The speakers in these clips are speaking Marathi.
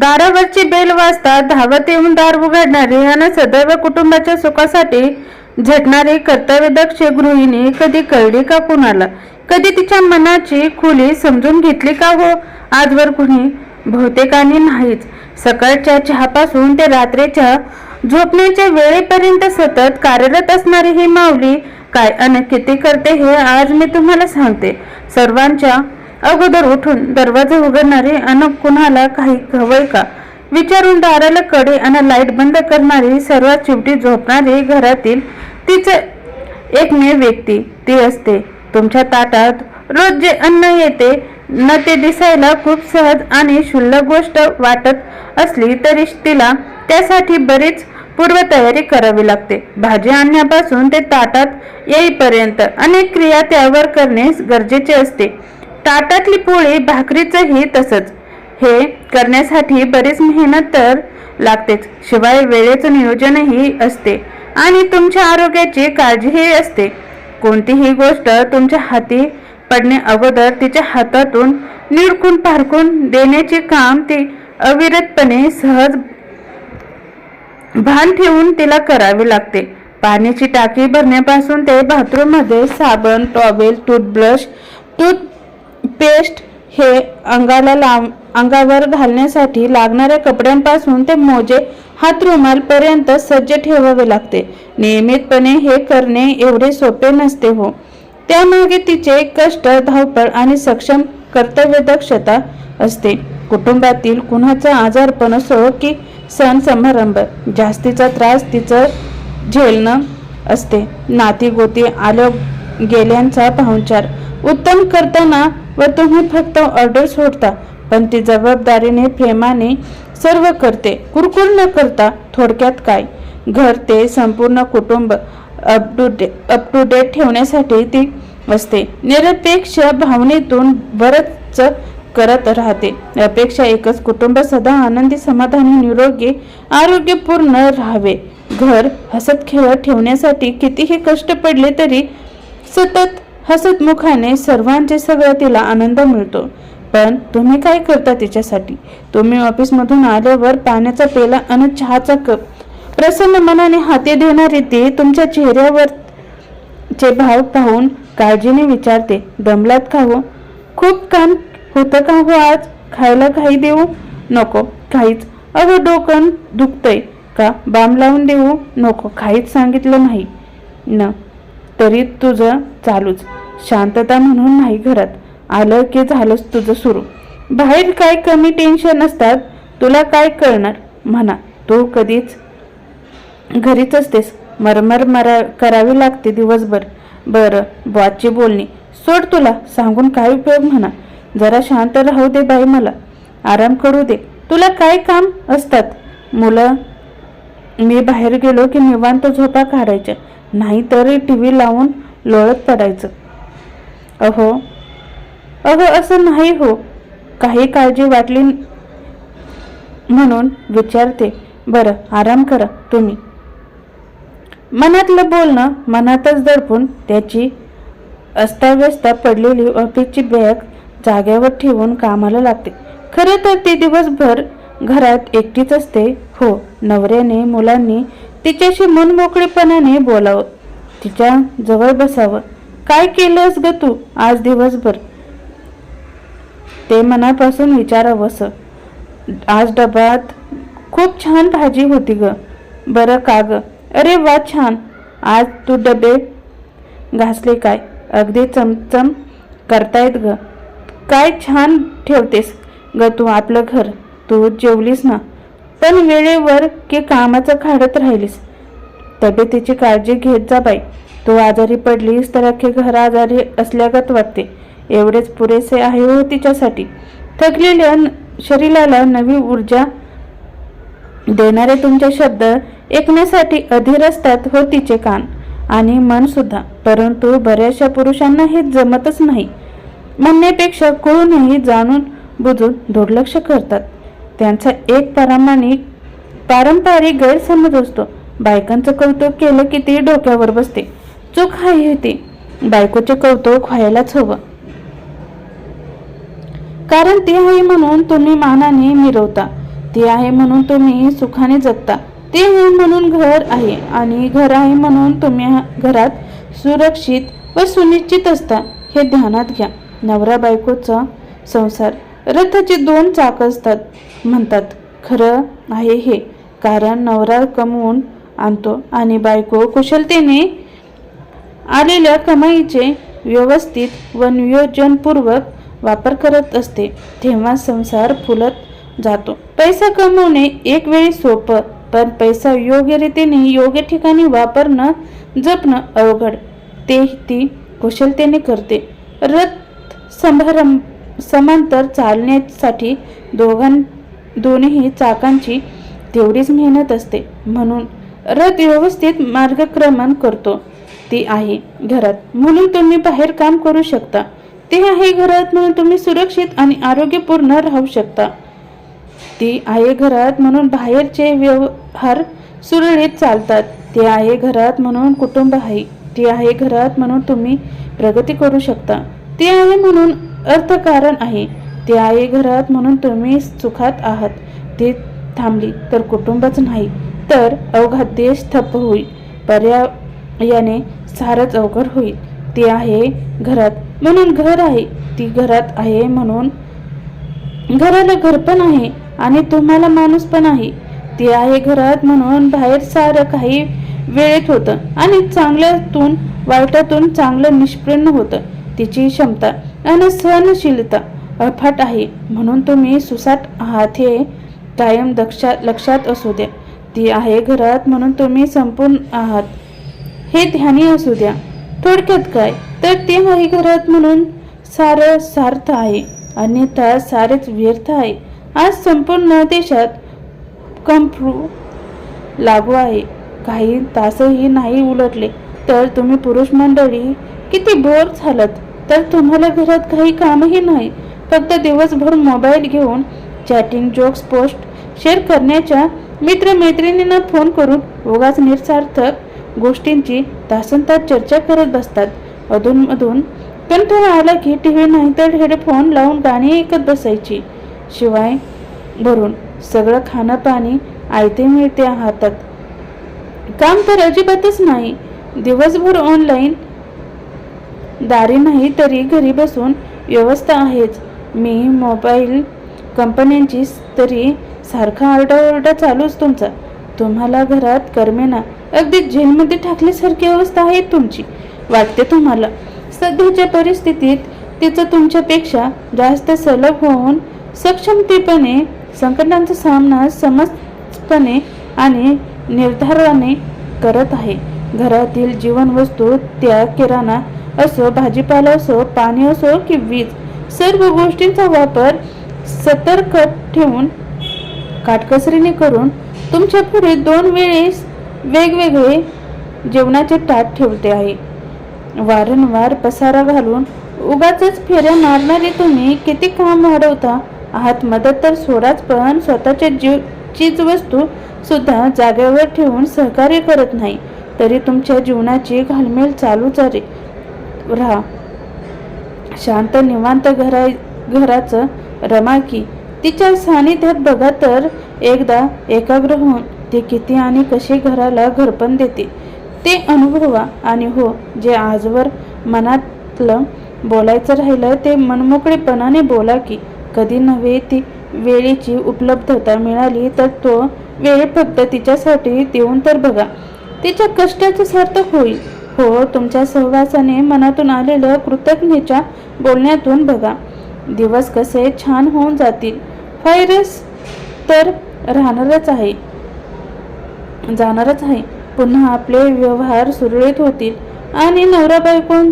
दारावरची बेल वाजता धावत येऊन दार उघडणारी आणि सदैव कुटुंबाच्या सुखासाठी झटणारी कर्तव्यदक्ष गृहिणी कधी कळली का कुणाला? कधी तिच्या मनाची खुली समजून घेतली का हो? आजवर कुणी? बहुतेकांनी नाहीच. सकाळच्या चहापासून ते रात्रीच्या झोपण्याच्या वेळेपर्यंत सतत कार्यरत असणारी ही माऊली काय आणि किती करते हे आज मी तुम्हाला सांगते. सर्वांच्या अगोदर उठून दरवाजे उघडणारी अन कुणाला काही हवंय का? विचारून दाराला कडे आणि लाइट बंद करणारी सर्वात चिवटी झोपणारी घरातील तिचं एकमेव व्यक्ती ती असते. तुमच्या ताटात रोज जे अन्न येते न ते दिसायला खूप सहज आणि क्षुल्लक गोष्ट वाटत असली तरी तिला त्यासाठी बरीच पूर्वतयारी करावी लागते. भाजी आणण्यापासून ते ताटात येईपर्यंत अनेक क्रिया त्यावर करणे गरजेचे असते. ताटातली पोळी भाकरीचंही तसंच. हे करण्यासाठी बरीच मेहनत तर लागतेच. शिवाय वेळेचं नियोजनही असते आणि तुमच्या आरोग्याची काळजीही असते. कोणतीही गोष्ट तुमच्या हाती पडणे अगोदर तिच्या हातातून निरकून पारखून देण्याचे काम ती अविरतपणे सहज भान ठेवून तिला करावे लागते. पाण्याची टाकी भरण्यापासून ते बाथरूममध्ये साबण टॉवेल टूथब्रश पेस्ट हे अंगाला लाव अंगावर घालण्यासाठी लागणाऱ्या कपड्यांपासून ते मोजे हात रुमालपर्यंत सज्ज ठेवावे लागते. नियमितपणे हे करणे एवढे सोपे नसते हो. त्यामागे तिचे कष्ट धावपळ आणि सक्षम कर्तव्य दक्षता असते. कुटुंबातील कुणाचा आजारपण असो की सण समारंभ जास्तीचा त्रास तिचं झेलणं असते. नाती गोती आलं गेल्यांचा पाहुणचार उत्तम करताना व तुम्ही फक्त ऑर्डर सोडता पण ती जबाबदारीने प्रेमाने सर्व करते. कुरकुर न करता थोडक्यात काय? घर ते संपूर्ण कुटुंब up to day up to date ठेवण्यासाठी ती असते. निरपेक्ष भावनेतून बरंच करत राहते. अपेक्षा एकच कुटुंब सदा आनंदी समाधानी निरोगी आरोग्यपूर्ण राहावे. घर हसत खेळत ठेवण्यासाठी कितीही कष्ट पडले तरी सतत हसतमुखाने सर्वांचे सगळं तिला आनंद मिळतो. पण तुम्ही काय करता तिच्यासाठी? तुम्ही ऑफिसमधून आल्यावर पाण्याचा पेला आणि चहाचा कप प्रसन्न मनाने हाती देणारी ती तुमच्या चेहऱ्यावर चे भाव पाहून काळजीने विचारते दमलात खाऊ हो? खूप काम होतं का हो आज? खायला काही देऊ नको काहीच. अगं डोकं दुखतंय का? बाम लावून देऊ नको काहीच सांगितलं नाही. न. तरी तुझं चालूच. शांतता म्हणून नाही घरात. आलं की झालंच तुझं सुरू. बाहेर काय कमी टेन्शन असतात तुला काय कळणार? म्हणा. तू कधीच घरीच असतेस. मरमर मरा करावी लागते दिवसभर. बरं बॉची बोलणी. सोड तुला. सांगून काय उपयोग म्हणा. जरा शांत राहू दे बाई मला. आराम करू दे. तुला काय काम असतात? मुलं मी बाहेर गेलो की निवांत झोपा काढायच्या. नाहीतरी टी व्ही लावून लोळत पडायचं. अहो अहो असं नाही हो. काही काळजी वाटली म्हणून विचारते बरं आराम करा तुम्ही. मनातलं बोलणं मनातच दडपून त्याची अस्ताव्यस्ता पडलेली ऑफिसची बॅग जाग्यावर ठेवून कामाला लागते. खरं तर ते दिवसभर घरात एकटीच असते. हो नवऱ्याने मुलांनी तिच्याशी मनमोकळेपणाने बोलावं. तिच्या जवळ बसावं. काय केलंस ग तू आज दिवसभर? ते मनापासून विचारावंस आज डब्यात खूप छान भाजी होती ग. बरं का ग? अरे वा छान. आज तू डबे घासले काय? अगदी चमचम करतायत ग. काय छान ठेवतेस ग तू आपलं घर? तू जेवलीस ना? पण वेळेवर की कामाचं खाडत राहिलीस. तब्येतीची काळजी घेत जा बाई. तू आजारी पडलीस तर अख्खे घर आजारी असल्यागत वाटते. एवढेच पुरेसे आहे हो तिच्यासाठी. थकलेल्या शरीराला नवी ऊर्जा देणारे तुमचे शब्द ऐकण्यासाठी अधीर असतात हो तिचे कान आणि मन सुद्धा. परंतु बऱ्याचशा पुरुषांना हे जमतच नाही. म्हणण्यापेक्षा कोणीही जाणून बुजून दुर्लक्ष करतात. त्यांचा एक प्रामाणिक पारंपरिक गैरसमज असतो. बायकांचं कौतुक केलं की ते डोक्यावर बसते. चूक हाय होती. बायकोचे कौतुक व्हायलाच हवं. कारण ती आहे म्हणून तुम्ही मानाने मिरवता. ती आहे म्हणून तुम्ही सुखाने जगता. ते आहे म्हणून घर आहे आणि घर आहे म्हणून तुम्ही घरात सुरक्षित व सुनिश्चित असता. हे ध्यानात घ्या. नवरा बायकोचा संसार. रथाचे दोन चाक असतात. म्हणतात. खरं आहे हे. कारण नवरा कमवून आणतो आणि बायको कुशलतेने आलेल्या कमाईचे व्यवस्थित व नियोजनपूर्वक वापर करत असते. तेव्हा संसार फुलत जातो. पैसा कमवणे एक वेळी सोपं पण पैसा योग्य रीतीने योग्य ठिकाणी वापरणं जपणं अवघड. ते ती कुशलतेने करते. रथ समारंभ समांतर चालण्यासाठी दोघां दोन्ही चाकांची तेवढीच मेहनत असते. म्हणून रथ व्यवस्थित मार्गक्रमण करतो. ती आहे घरात. म्हणून तुम्ही बाहेर काम करू शकता. ते आहे घरात म्हणून तुम्ही सुरक्षित आणि आरोग्यपूर्ण राहू शकता. ती आहे घरात म्हणून बाहेरचे व्यवहार सुरळीत चालतात. ते आहे घरात म्हणून कुटुंब आहे. ती आहे घरात म्हणून तुम्ही प्रगती करू शकता. ते आहे म्हणून अर्थकारण आहे. ते आहे घरात म्हणून तुम्ही सुखात आहात. ते थांबली. तर कुटुंबच नाही. तर अवघा देश ठप्प होईल. पर्यायाने सारच अवघड होईल. ती आहे घरात. म्हणून घर आहे. ती घरात आहे म्हणून घराला घर पण आहे आणि तुम्हाला माणूस पण आहे. ती आहे घरात म्हणून बाहेर सारं काही वेळेत होतं आणि चांगल्यातून वाईटातून चांगलं निष्पन्न होतं. तिची क्षमता आणि सहनशीलता अफाट आहे. म्हणून तुम्ही सुसाट आहात हे कायम दक्षा लक्षात असू द्या. ती आहे घरात म्हणून तुम्ही संपूर्ण आहात. हे ध्यानी असू द्या. थोडक्यात काय? तर ते आहे घरात म्हणून सारं सार्थ आहे. अन्यथा सारेच व्यर्थ आहे. आज संपूर्ण देशात कंफ्रू लागू आहे. काही तासही नाही उलटले. तर तुम्ही पुरुष मंडळी किती बोर झालात. तर तुम्हाला घरात काही कामही नाही. फक्त दिवसभर मोबाईल घेऊन चॅटिंग जोक्स पोस्ट शेअर करण्याच्या मित्रमैत्रिणींना फोन करून उगाच निरसार्थक गोष्टींची तासनतास चर्चा करत बसतात. अधूनमधून कंटाळा आला की टी व्ही नाही तर हेडफोन लावून गाणी ऐकत बसायची. शिवाय भरून सगळं खाणं पाणी आयते मिळते हातात. काम तर अजिबातच नाही. दिवसभर ऑनलाईन दारी नाही तरी घरी बसून व्यवस्था आहेच. मी मोबाईल कंपन्यांची तरी सारखा आरडाओरडा चालूच तुमचा. तुम्हाला घरात करमेना अगदी जेलमध्ये टाकल्यासारखी अवस्था आहे तुमची. वाटते तुम्हाला सध्याच्या परिस्थितीत तिचं तुमच्यापेक्षा जास्त सलग होऊन सक्षमतेपणे संकटांचा सामना समजपणे आणि निर्धाराने करत आहे. घरातील जीवनवस्तू त्या किराणा असो भाजीपाला असो पाणी असो की वीज सर्व गोष्टींचा वापर सतर्क ठेवून काटकसरीने करून तुमच्यापुढे दोन वेळेस वेगवेगळे जेवणाचे ताट ठेवते आहे. वारंवार पसारा घालून उगाच फेऱ्या मारणारे तुम्ही किती काम वाढवता आहात मदत तर सोडाच पण स्वतःच्या जीव चीज वस्तू सुद्धा जागेवर ठेवून सहकार्य करत नाही. तरी तुमच्या जीवनाची घालमेल चालूच राहा. शांत निवांत घरा घराचं रमाकी. तिच्या सानिध्यात बघा तर एकदा एकाग्र होऊन ती किती आणि कशी घराला घरपण देते. ते अनुभवा आणि हो जे आजवर मनातलं बोलायचं राहिलं ते मनमोकळेपणाने बोला की कधी नव्हे ती वेळेची उपलब्धता मिळाली तर तो वेळ फक्त तिच्यासाठी देऊन तर बघा. तिच्या कष्टाचं सार्थक होईल. हो तुमच्या सहवासाने मनातून आलेलं कृतज्ञेच्या बोलण्यातून बघा. दिवस कसे छान होऊन जातील. व्हायरस तर राहणारच आहे. जाणारच आहे. पुन्हा आपले व्यवहार सुरळीत होतील. आणि नवरा बायको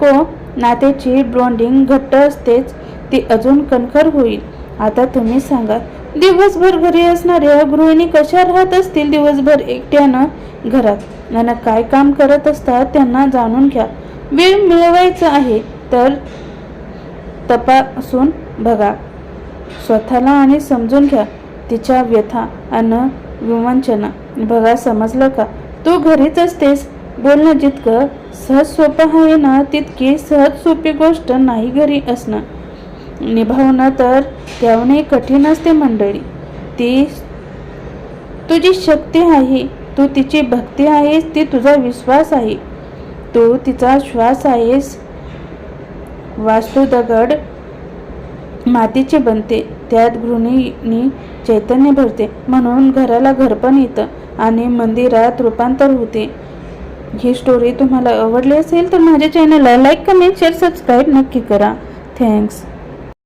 को नात्याची ब्रॉन्डिंग घट्ट असतेच ती अजून कणखर होईल. आता तुम्ही सांगा दिवसभर घरी असणाऱ्या गृहिणी कशा राहत असतील? दिवसभर एकट्यानं घरात. नाना काय काम करत असतात त्यांना जाणून घ्या. वेळ मिळवायचा आहे तर तपासून बघा. स्वतःला आणि समजून घ्या. तिच्या व्यथा अन विवंचना. बघा समजलं का? तू घरीच असतेस. बोलणं जितकं सहज सोपं आहे ना तितकी सहज सोपी गोष्ट नाही घरी असणं. निभावणं तर त्याहूनही कठीण असते मंडळी. ती तुझी शक्ती आहे. तू तिची भक्ती आहेस ती तुझा विश्वास आहे. तू तिचा श्वास आहेस. वास्तू दगड मातीचे बनते त्यात गृहिणी चैतन्य भरते. म्हणून घराला घरपण येतं आणि मंदिरात रूपांतर होते. ही स्टोरी तुम्हाला आवडली असेल तर माझ्या चॅनलला लाईक कमेंट शेअर सबस्क्राईब नक्की करा. थँक्स